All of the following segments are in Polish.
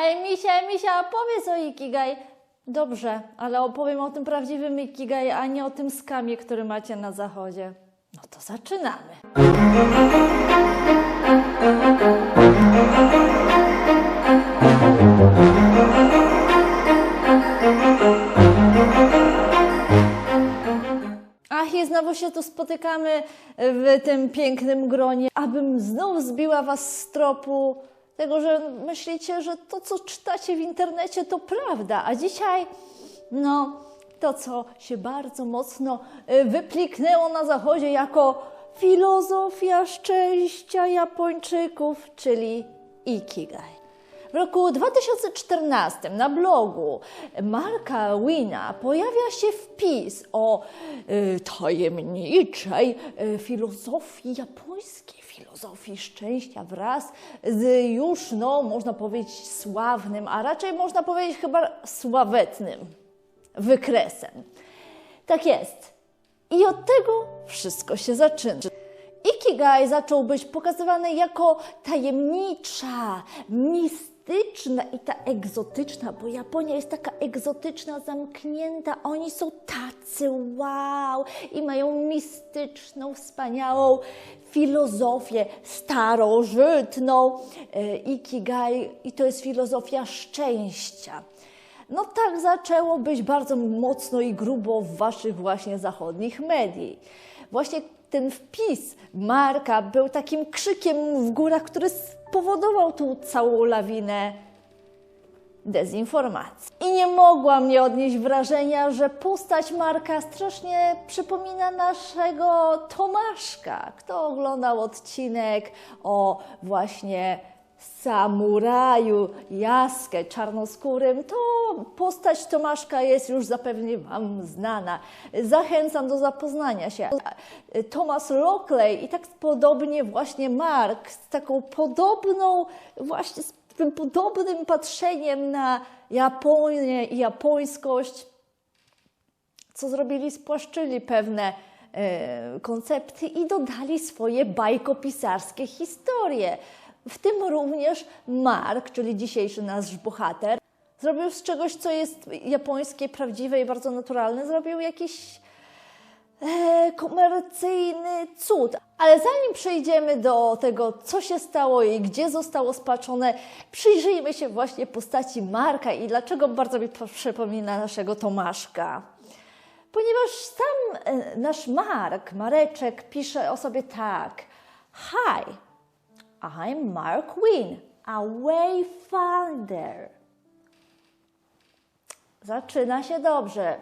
Ej, Misia, Misia, opowiedz o Ikigai. Dobrze, ale opowiem o tym prawdziwym Ikigai, a nie o tym skamie, który macie na zachodzie. No to zaczynamy. Ach, i znowu się tu spotykamy w tym pięknym gronie, abym znów zbiła was z tropu tego, że myślicie, że to, co czytacie w internecie, to prawda. A dzisiaj, no, to, co się bardzo mocno y, wypliknęło na zachodzie jako filozofia szczęścia Japończyków, czyli Ikigai. W roku 2014 na blogu Marka Wina pojawia się wpis o y, tajemniczej y, filozofii japońskiej, filozofii szczęścia wraz z już, no, można powiedzieć, sławnym, a raczej można powiedzieć chyba sławetnym wykresem. Tak jest. I od tego wszystko się zaczyna. Ikigai zaczął być pokazywany jako tajemnicza, mistyczna i ta egzotyczna, bo Japonia jest taka egzotyczna, zamknięta. Oni są tacy wow i mają mistyczną, wspaniałą filozofię starożytną. E, Ikigai i to jest filozofia szczęścia. No tak zaczęło być bardzo mocno i grubo w waszych właśnie zachodnich mediach. Właśnie ten wpis Marka był takim krzykiem w górach, który spowodował tą całą lawinę dezinformacji. I nie mogłam nie odnieść wrażenia, że postać Marka strasznie przypomina naszego Tomaszka. Kto oglądał odcinek o właśnie samuraju Jaskę czarnoskórym, to postać Tomaszka jest już zapewne Wam znana. Zachęcam do zapoznania się. Thomas Lockley i tak podobnie właśnie Mark z taką podobną, właśnie z tym podobnym patrzeniem na Japonię i japońskość, co zrobili, spłaszczyli pewne e, koncepty i dodali swoje bajkopisarskie historie. W tym również Mark, czyli dzisiejszy nasz bohater, zrobił z czegoś, co jest japońskie, prawdziwe i bardzo naturalne, zrobił jakiś e, komercyjny cud. Ale zanim przejdziemy do tego, co się stało i gdzie zostało spaczone, przyjrzyjmy się właśnie postaci Marka i dlaczego bardzo mi przypomina naszego Tomaszka. Ponieważ sam e, nasz Mark, Mareczek, pisze o sobie tak. Hi, I'm Mark Wynn, a wayfinder. Zaczyna się dobrze.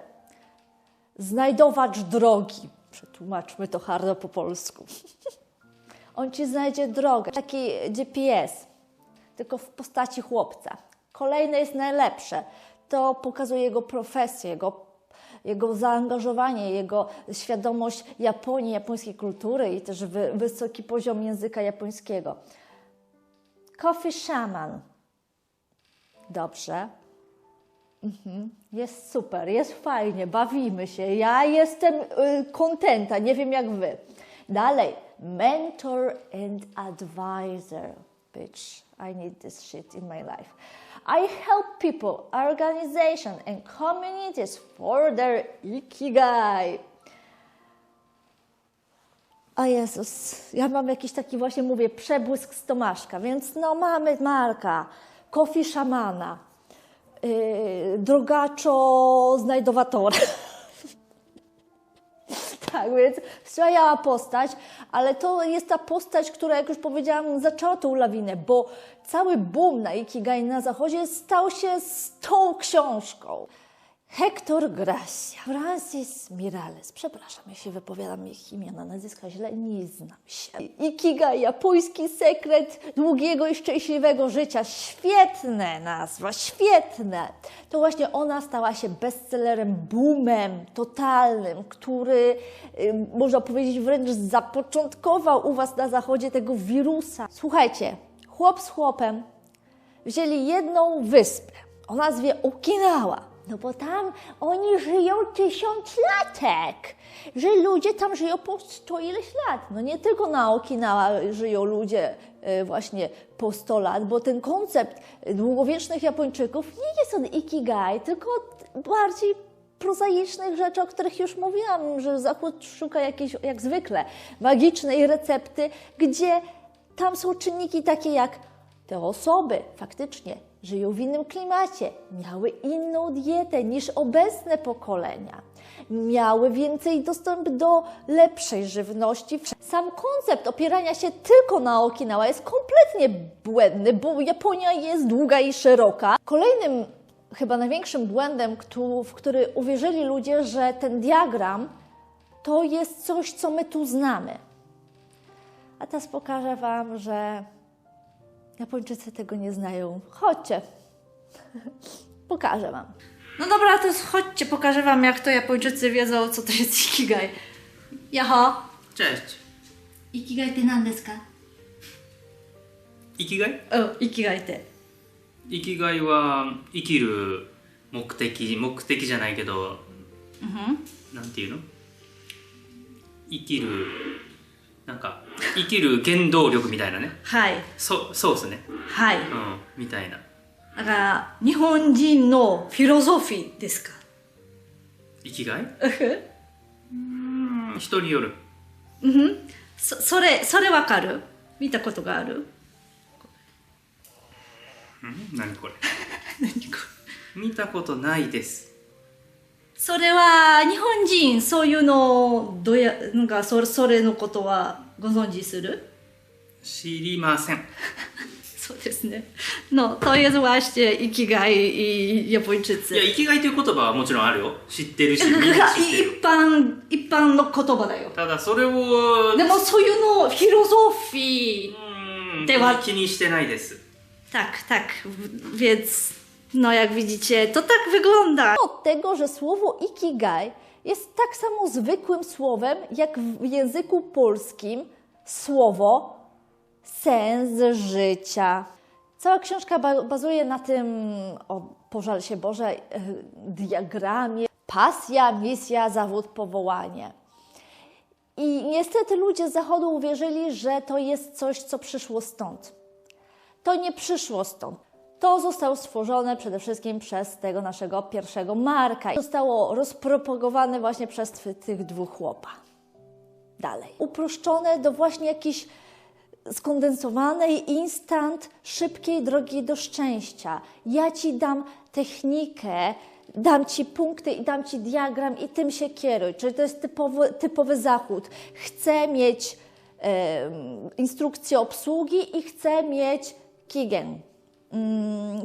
Znajdowacz drogi. Przetłumaczmy to hardo po polsku. On ci znajdzie drogę. Taki GPS, tylko w postaci chłopca. Kolejne jest najlepsze. To pokazuje jego profesję, jego jego zaangażowanie, jego świadomość Japonii, japońskiej kultury i też wy, wysoki poziom języka japońskiego. Coffee Shaman. Dobrze. Mhm. Jest super, jest fajnie, bawimy się. Ja jestem y, kontenta, nie wiem jak wy. Dalej, mentor and advisor. Bitch, I need this shit in my life. I help people, organizations and communities for their ikigai. A Jezus, ja mam jakiś taki właśnie, mówię, przebłysk z Tomaszka, więc no mamy Marka, Kofi Szamana, yy, drogaczo znajdowatora. tak, więc wspaniała postać, ale to jest ta postać, która, jak już powiedziałam, zaczęła tą lawinę, bo cały boom na Ikigai na zachodzie stał się z tą książką. Hector Gracia, Francis Mirales, przepraszam, jeśli wypowiadam ich imiona, nazwiska źle, nie znam się. Ikigai, japoński sekret długiego i szczęśliwego życia. Świetne nazwa, świetne. To właśnie ona stała się bestsellerem, boomem totalnym, który, można powiedzieć, wręcz zapoczątkował u Was na zachodzie tego wirusa. Słuchajcie, chłop z chłopem wzięli jedną wyspę o nazwie Okinawa No bo tam oni żyją tysiąc latek, że ludzie tam żyją po sto ileś lat. No nie tylko na Okinawa żyją ludzie e, właśnie po 100 lat, bo ten koncept długowiecznych Japończyków nie jest od Ikigai, tylko od bardziej prozaicznych rzeczy, o których już mówiłam, że Zachód szuka jakiejś, jak zwykle, magicznej recepty, gdzie tam są czynniki takie jak te osoby faktycznie żyją w innym klimacie, miały inną dietę niż obecne pokolenia, miały więcej dostępu do lepszej żywności. Sam koncept opierania się tylko na Okinawa jest kompletnie błędny, bo Japonia jest długa i szeroka. Kolejnym, chyba największym błędem, w który uwierzyli ludzie, że ten diagram to jest coś, co my tu znamy. A teraz pokażę Wam, że Japończycy tego nie znają. Chodźcie. Pokażę Wam. No dobra, to chodźcie, pokażę wam jak to Japończycy wiedzą, co to jest Ikigai. Jaho, チェス Ikigai って何ですか生きがい O, Ikigai って。生きがいは生きる目的目的じゃないけど Mhm. なんていうの生きるなんか 生きる原動力みたいなね。はい。そそうですね。はい。うんみたいな。だから、日本人のフィロソフィーですか？生きがい？うん。うん人による。うん。そ、それ、それわかる？見たことがある？うん？何これ？何これ？見たことないですそれは、日本人、そういうの、どや、なんか、それ、それのことはご存知する？知りません。そうですね。No, to jest właśnie Ikigai i Japończycy. いや生きがいという言葉はもちろんあるよ。知ってるし みんだからな知ってる一般、一般の言葉だよ。ただそれをでもそういうの、フィロソフィー、うんでは気にしてないです。Tak, tak, w- więc no jak widzicie, to tak wygląda. Od tego, że słowo ikigai jest tak samo zwykłym słowem, jak w języku polskim słowo sens życia. Cała książka ba- bazuje na tym, o pożal się Boże, e, diagramie pasja, misja, zawód, powołanie. I niestety ludzie z Zachodu uwierzyli, że to jest coś, co przyszło stąd. To nie przyszło stąd. To zostało stworzone przede wszystkim przez tego naszego pierwszego Marka. Zostało rozpropagowane właśnie przez tych dwóch chłopa. Dalej. Uproszczone do właśnie jakiejś skondensowanej, instant, szybkiej drogi do szczęścia. Ja ci dam technikę, dam ci punkty i dam ci diagram i tym się kieruj. Czyli to jest typowy, typowy zachód. Chcę mieć em, instrukcję obsługi i chcę mieć kigen,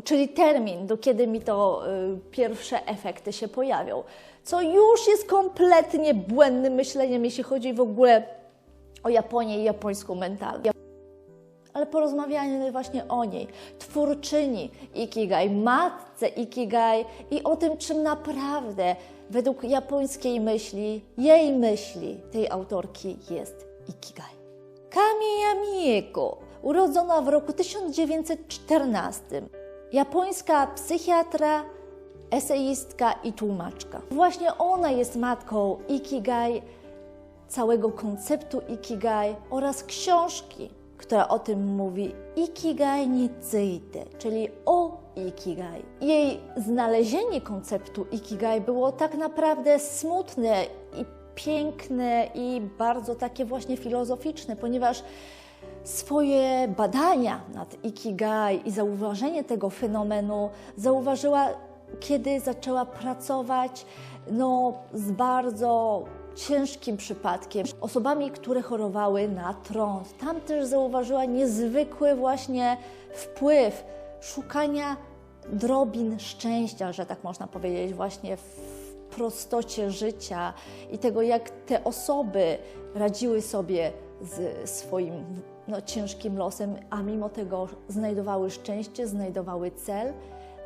czyli termin, do kiedy mi to y, pierwsze efekty się pojawią. Co już jest kompletnie błędnym myśleniem, jeśli chodzi w ogóle o Japonię i japońską mentalność. Ale porozmawiajmy właśnie o niej, twórczyni Ikigai, matce Ikigai i o tym, czym naprawdę według japońskiej myśli, jej myśli, tej autorki jest Ikigai. Kamiya Mieko, urodzona w roku 1914, japońska psychiatra, eseistka i tłumaczka. Właśnie ona jest matką Ikigai, całego konceptu Ikigai oraz książki, która o tym mówi Ikigai ni tsuite, czyli o Ikigai. Jej znalezienie konceptu Ikigai było tak naprawdę smutne i piękne i bardzo takie właśnie filozoficzne, ponieważ swoje badania nad Ikigai i zauważenie tego fenomenu zauważyła, kiedy zaczęła pracować no, z bardzo ciężkim przypadkiem, osobami, które chorowały na trąd. Tam też zauważyła niezwykły właśnie wpływ szukania drobin szczęścia, że tak można powiedzieć, właśnie w prostocie życia i tego, jak te osoby radziły sobie z swoim no, ciężkim losem, a mimo tego znajdowały szczęście, znajdowały cel,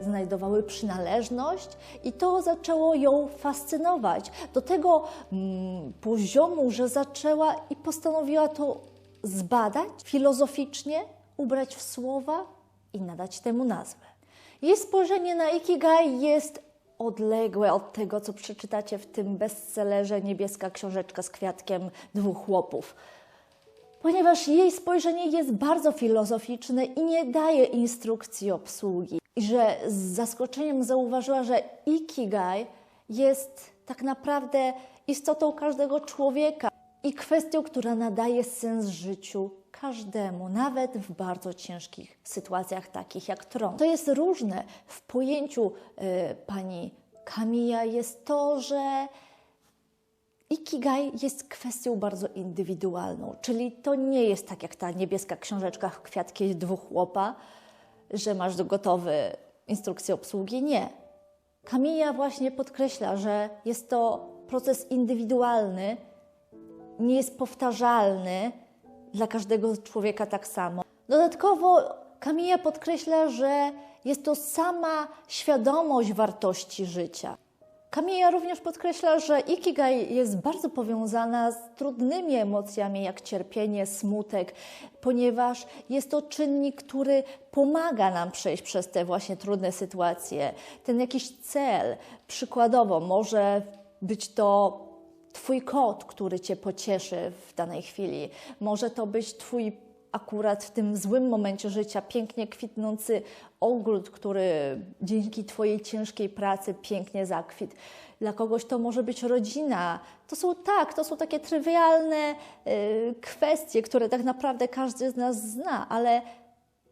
znajdowały przynależność i to zaczęło ją fascynować do tego mm, poziomu, że zaczęła i postanowiła to zbadać filozoficznie, ubrać w słowa i nadać temu nazwę. Jej spojrzenie na Ikigai jest odległe od tego, co przeczytacie w tym bestsellerze Niebieska książeczka z kwiatkiem dwóch chłopów. Ponieważ jej spojrzenie jest bardzo filozoficzne i nie daje instrukcji obsługi. I że z zaskoczeniem zauważyła, że Ikigai jest tak naprawdę istotą każdego człowieka i kwestią, która nadaje sens życiu każdemu, nawet w bardzo ciężkich sytuacjach, takich jak tron. To jest różne w pojęciu y, pani Kamiya jest to, że Ikigai jest kwestią bardzo indywidualną, czyli to nie jest tak jak ta niebieska książeczka w dwóch chłopa, że masz gotowe instrukcje obsługi. Nie. Kamiya właśnie podkreśla, że jest to proces indywidualny, nie jest powtarzalny dla każdego człowieka tak samo. Dodatkowo Kamiya podkreśla, że jest to sama świadomość wartości życia. Kamiya również podkreśla, że Ikigai jest bardzo powiązana z trudnymi emocjami, jak cierpienie, smutek, ponieważ jest to czynnik, który pomaga nam przejść przez te właśnie trudne sytuacje. Ten jakiś cel, przykładowo, może być to Twój kot, który Cię pocieszy w danej chwili. Może to być Twój akurat w tym złym momencie życia pięknie kwitnący ogród, który dzięki Twojej ciężkiej pracy pięknie zakwit. Dla kogoś to może być rodzina. To są tak, to są takie trywialne y, kwestie, które tak naprawdę każdy z nas zna, ale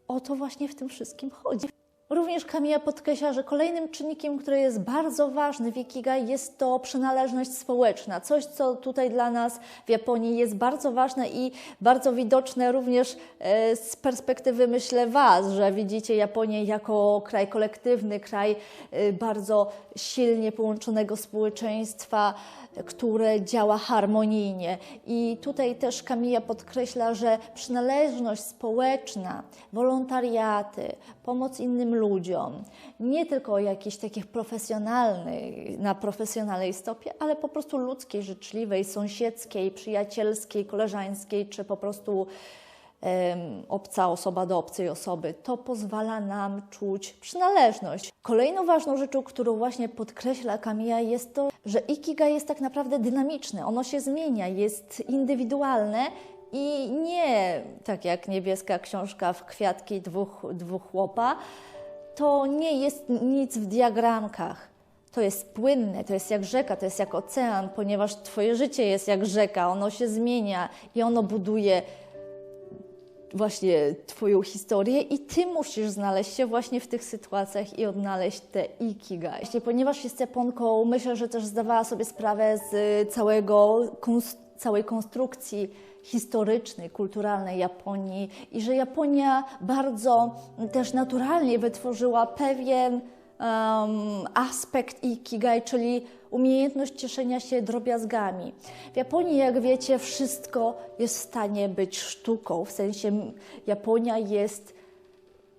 o to właśnie w tym wszystkim chodzi. Również Kamiya podkreśla, że kolejnym czynnikiem, który jest bardzo ważny w Ikigai jest to przynależność społeczna. Coś, co tutaj dla nas w Japonii jest bardzo ważne i bardzo widoczne również e, z perspektywy, myślę, Was, że widzicie Japonię jako kraj kolektywny, kraj e, bardzo silnie połączonego społeczeństwa, które działa harmonijnie. I tutaj też Kamija podkreśla, że przynależność społeczna, wolontariaty, pomoc innym ludziom, nie tylko jakiejś takich profesjonalnej, na profesjonalnej stopie, ale po prostu ludzkiej, życzliwej, sąsiedzkiej, przyjacielskiej, koleżańskiej, czy po prostu obca osoba do obcej osoby. To pozwala nam czuć przynależność. Kolejną ważną rzeczą, którą właśnie podkreśla Kamiya jest to, że Ikigai jest tak naprawdę dynamiczne. Ono się zmienia, jest indywidualne i nie tak jak niebieska książka w kwiatki dwóch, dwóch chłopa, to nie jest nic w diagramkach. To jest płynne, to jest jak rzeka, to jest jak ocean, ponieważ Twoje życie jest jak rzeka, ono się zmienia i ono buduje właśnie Twoją historię i Ty musisz znaleźć się właśnie w tych sytuacjach i odnaleźć te ikigai. Właśnie, ponieważ jest Japonką, myślę, że też zdawała sobie sprawę z całego, całej konstrukcji historycznej, kulturalnej Japonii i że Japonia bardzo też naturalnie wytworzyła pewien um, aspekt ikigai, czyli umiejętność cieszenia się drobiazgami. W Japonii, jak wiecie, wszystko jest w stanie być sztuką, w sensie Japonia jest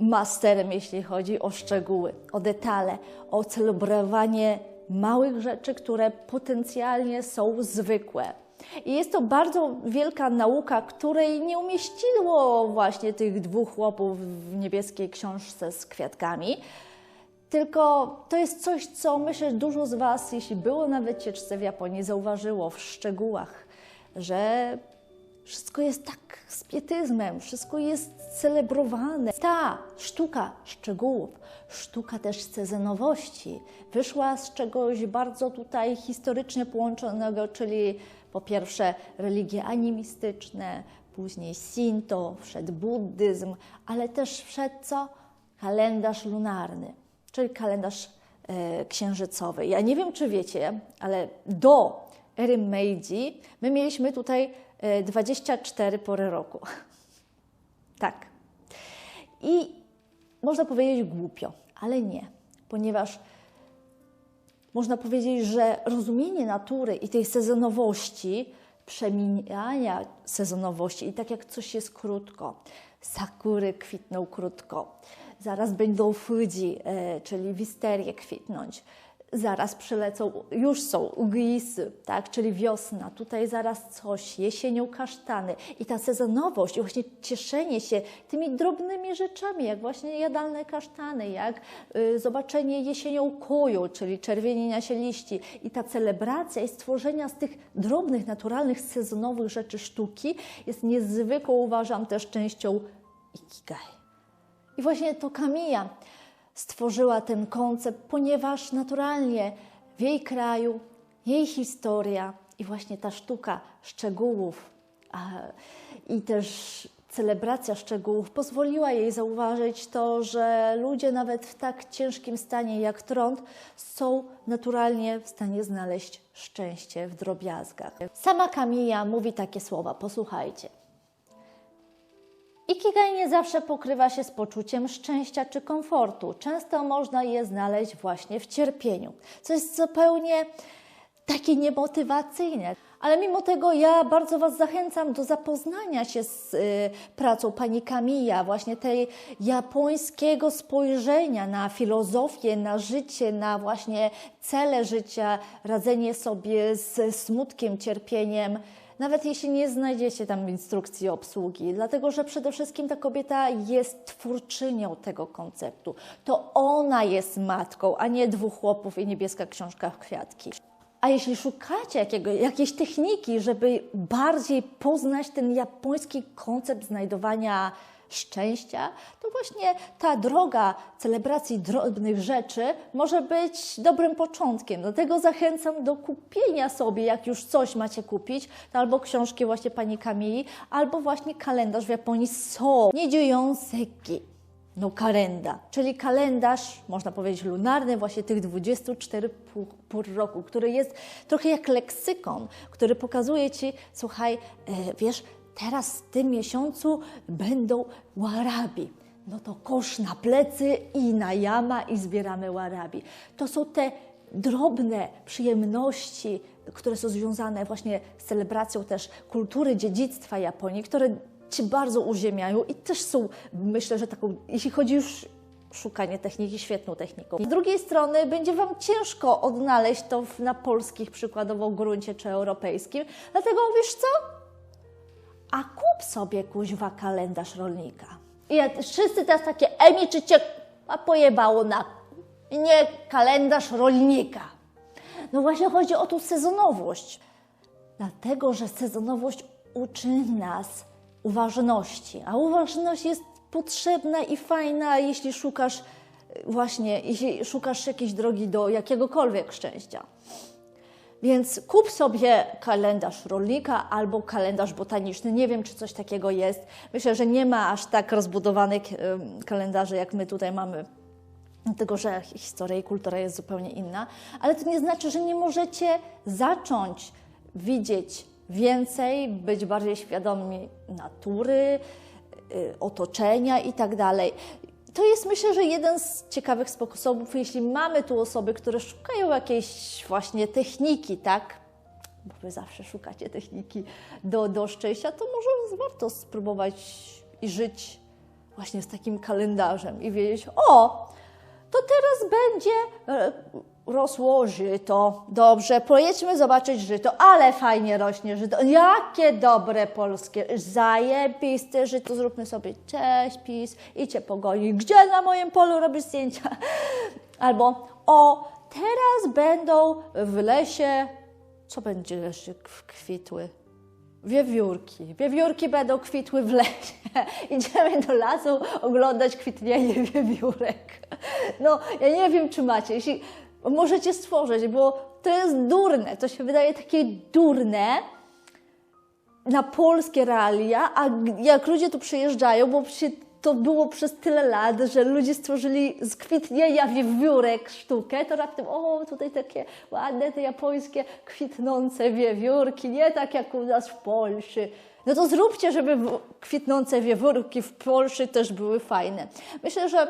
masterem, jeśli chodzi o szczegóły, o detale, o celebrowanie małych rzeczy, które potencjalnie są zwykłe. I jest to bardzo wielka nauka, której nie umieściło właśnie tych dwóch chłopów w niebieskiej książce z kwiatkami, tylko to jest coś, co myślę, dużo z Was, jeśli było na wycieczce w Japonii, zauważyło w szczegółach, że wszystko jest tak z pietyzmem, wszystko jest celebrowane. Ta sztuka szczegółów, sztuka też sezonowości wyszła z czegoś bardzo tutaj historycznie połączonego, czyli po pierwsze religie animistyczne, później Sinto, wszedł buddyzm, ale też wszedł co? Kalendarz lunarny czyli kalendarz e, księżycowy. Ja nie wiem, czy wiecie, ale do ery Meiji my mieliśmy tutaj e, 24 pory roku. tak. I można powiedzieć głupio, ale nie, ponieważ można powiedzieć, że rozumienie natury i tej sezonowości, przemijania sezonowości i tak jak coś jest krótko, sakury kwitną krótko, zaraz będą fudzi, e, czyli wisterie kwitnąć. Zaraz przylecą, już są uglisy, tak, czyli wiosna, tutaj zaraz coś, jesienią kasztany. I ta sezonowość i właśnie cieszenie się tymi drobnymi rzeczami, jak właśnie jadalne kasztany, jak y, zobaczenie jesienią koju, czyli czerwienienia się liści. I ta celebracja i stworzenia z tych drobnych, naturalnych, sezonowych rzeczy sztuki jest niezwykłą, uważam, też częścią ikigai. I właśnie to Kamiya stworzyła ten koncept, ponieważ naturalnie w jej kraju, jej historia i właśnie ta sztuka szczegółów i też celebracja szczegółów pozwoliła jej zauważyć to, że ludzie nawet w tak ciężkim stanie jak trąd są naturalnie w stanie znaleźć szczęście w drobiazgach. Sama Kamiya mówi takie słowa, posłuchajcie. Ikigai nie zawsze pokrywa się z poczuciem szczęścia czy komfortu. Często można je znaleźć właśnie w cierpieniu, co jest zupełnie takie niemotywacyjne. Ale mimo tego ja bardzo Was zachęcam do zapoznania się z y, pracą pani Kamiya, właśnie tej japońskiego spojrzenia na filozofię, na życie, na właśnie cele życia, radzenie sobie z smutkiem, cierpieniem nawet jeśli nie znajdziecie tam instrukcji obsługi, dlatego że przede wszystkim ta kobieta jest twórczynią tego konceptu. To ona jest matką, a nie dwóch chłopów i niebieska książka w kwiatki. A jeśli szukacie jakiego, jakiejś techniki, żeby bardziej poznać ten japoński koncept znajdowania szczęścia, to właśnie ta droga celebracji drobnych rzeczy może być dobrym początkiem. Dlatego zachęcam do kupienia sobie, jak już coś macie kupić, to albo książki właśnie pani Kamili, albo właśnie kalendarz w Japonii So, Nijiuonseki. No kalenda, czyli kalendarz, można powiedzieć lunarny, właśnie tych 24 pół, pór roku, który jest trochę jak leksykon, który pokazuje Ci, słuchaj, e, wiesz, teraz w tym miesiącu będą warabi. No to kosz na plecy i na jama i zbieramy warabi. To są te drobne przyjemności, które są związane właśnie z celebracją też kultury, dziedzictwa Japonii, które Cię bardzo uziemiają i też są, myślę, że taką, jeśli chodzi już szukanie techniki, świetną techniką. Z drugiej strony będzie Wam ciężko odnaleźć to na polskich przykładowo gruncie czy europejskim, dlatego wiesz co? A kup sobie kuźwa kalendarz rolnika. I wszyscy teraz takie, Emi, czy cię a pojebało na nie kalendarz rolnika. No właśnie chodzi o tą sezonowość. Dlatego, że sezonowość uczy nas uważności, a uważność jest potrzebna i fajna, jeśli szukasz właśnie, jeśli szukasz jakiejś drogi do jakiegokolwiek szczęścia. Więc kup sobie kalendarz rolnika albo kalendarz botaniczny. Nie wiem, czy coś takiego jest. Myślę, że nie ma aż tak rozbudowanych kalendarzy, jak my tutaj mamy. Dlatego, że historia i kultura jest zupełnie inna. Ale to nie znaczy, że nie możecie zacząć widzieć więcej, być bardziej świadomi natury, y, otoczenia i tak to jest myślę, że jeden z ciekawych sposobów, jeśli mamy tu osoby, które szukają jakiejś właśnie techniki, tak? Bo wy zawsze szukacie techniki do, do szczęścia, to może warto spróbować i żyć właśnie z takim kalendarzem i wiedzieć, o, to teraz będzie rosło żyto. Dobrze, pojedźmy zobaczyć żyto, ale fajnie rośnie żyto. Jakie dobre polskie, zajebiste żyto. Zróbmy sobie cześć, pis, idźcie pogoni. Gdzie na moim polu robisz zdjęcia? Albo o, teraz będą w lesie, co będzie jeszcze kwitły? Wiewiórki. Wiewiórki będą kwitły w lesie. Idziemy do lasu oglądać kwitnienie wiewiórek. No, ja nie wiem, czy macie. Jeśli możecie stworzyć, bo to jest durne. To się wydaje takie durne na polskie realia, a jak ludzie tu przyjeżdżają, bo to było przez tyle lat, że ludzie stworzyli z kwitnienia wiewiórek sztukę, to raptem, o, tutaj takie ładne te japońskie kwitnące wiewiórki, nie tak jak u nas w Polsce. No to zróbcie, żeby kwitnące wiewiórki w Polsce też były fajne. Myślę, że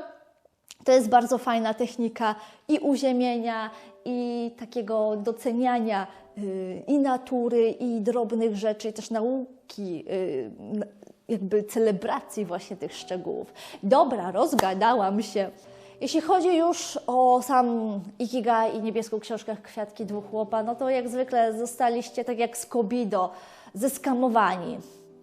to jest bardzo fajna technika i uziemienia, i takiego doceniania y, i natury, i drobnych rzeczy, i też nauki, y, jakby celebracji właśnie tych szczegółów. Dobra, rozgadałam się. Jeśli chodzi już o sam Ikigai i niebieską książkę Kwiatki dwóch chłopa, no to jak zwykle zostaliście tak jak z Kobido, zeskamowani.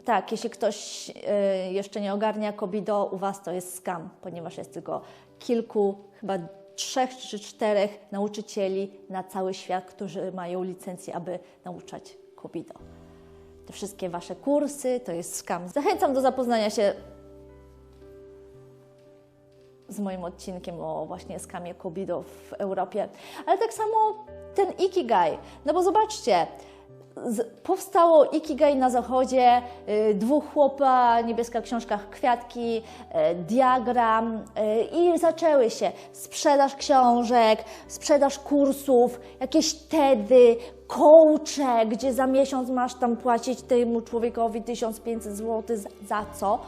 Tak, jeśli ktoś y, jeszcze nie ogarnia Kobido, u Was to jest skam, ponieważ jest tylko kilku, chyba trzech czy czterech nauczycieli na cały świat, którzy mają licencję, aby nauczać Kobido. Te wszystkie Wasze kursy to jest skam. Zachęcam do zapoznania się z moim odcinkiem o właśnie skamie Kobido w Europie. Ale tak samo ten Ikigai. No bo zobaczcie, powstało Ikigai na zachodzie, y, dwóch chłopa, niebieska książka Kwiatki, y, diagram y, i zaczęły się sprzedaż książek, sprzedaż kursów, jakieś TEDy, coache, gdzie za miesiąc masz tam płacić temu człowiekowi 1500 zł, za, co?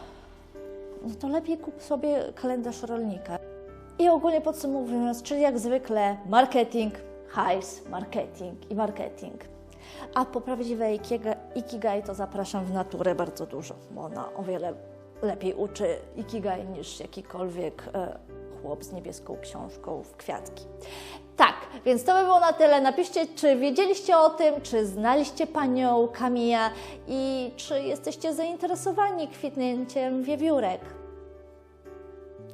no to lepiej kup sobie kalendarz rolnika. I ogólnie podsumowując, czyli jak zwykle marketing, hajs, marketing i marketing. A po prawdziwej ikiga- ikigai to zapraszam w naturę bardzo dużo, bo ona o wiele lepiej uczy ikigai niż jakikolwiek e, chłop z niebieską książką w kwiatki. Tak, więc to by było na tyle. Napiszcie, czy wiedzieliście o tym, czy znaliście panią Kamiya i czy jesteście zainteresowani kwitnięciem wiewiórek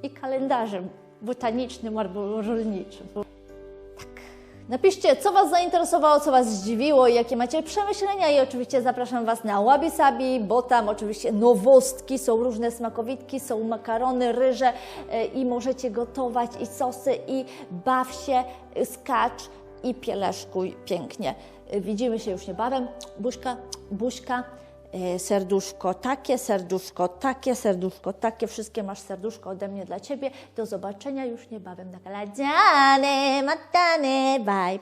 i kalendarzem botanicznym albo rolniczym. Napiszcie, co Was zainteresowało, co Was zdziwiło i jakie macie przemyślenia i oczywiście zapraszam Was na Wabi Sabi, bo tam oczywiście nowostki, są różne smakowitki, są makarony, ryże e, i możecie gotować i sosy i baw się, e, skacz i pieleszkuj pięknie. E, Widzimy się już niebawem. Buźka, buźka. E, serduszko takie, serduszko takie, serduszko takie, wszystkie masz serduszko ode mnie dla Ciebie. Do zobaczenia już niebawem na kanale. Matane, bye.